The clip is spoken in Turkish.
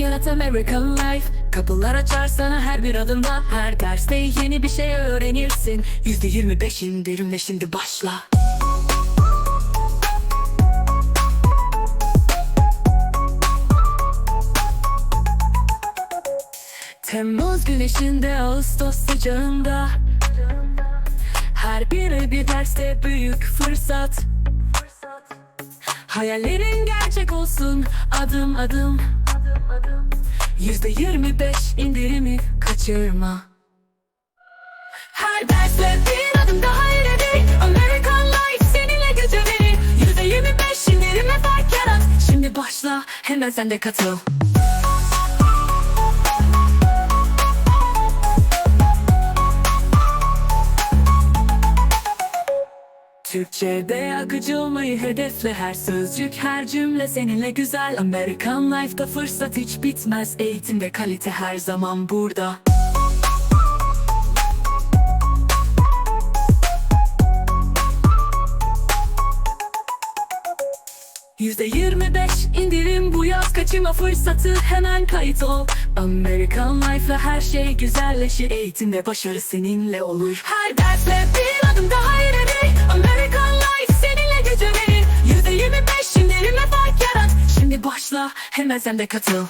yarat American Life. Kapılar açar sana her bir adımda. Her derste yeni bir şey öğrenirsin. %25 indirimle şimdi başla. Temmuz güneşinde Ağustos sıcağında. Her biri bir derste büyük fırsat. Hayallerin gerçek olsun adım adım Yüzde yirmi beş indirimi kaçırma. Her derste bir adım daha ileri. American Life seninle verir Yüzde yirmi beş indirime fark yarat. Şimdi başla hemen sen de katıl Türkçe'de akıcı olmayı hedefle her sözcük her cümle seninle güzel. American Life'da fırsat hiç bitmez. Eğitimde kalite her zaman burada. Yüzde yirmi beş indirim bu yaz. Kaçırma fırsatı hemen kayıt ol. American Life'la her şey güzelleşir. Eğitimde başarı seninle olur. Her derste bir adım daha ileri başla hemen sen de katıl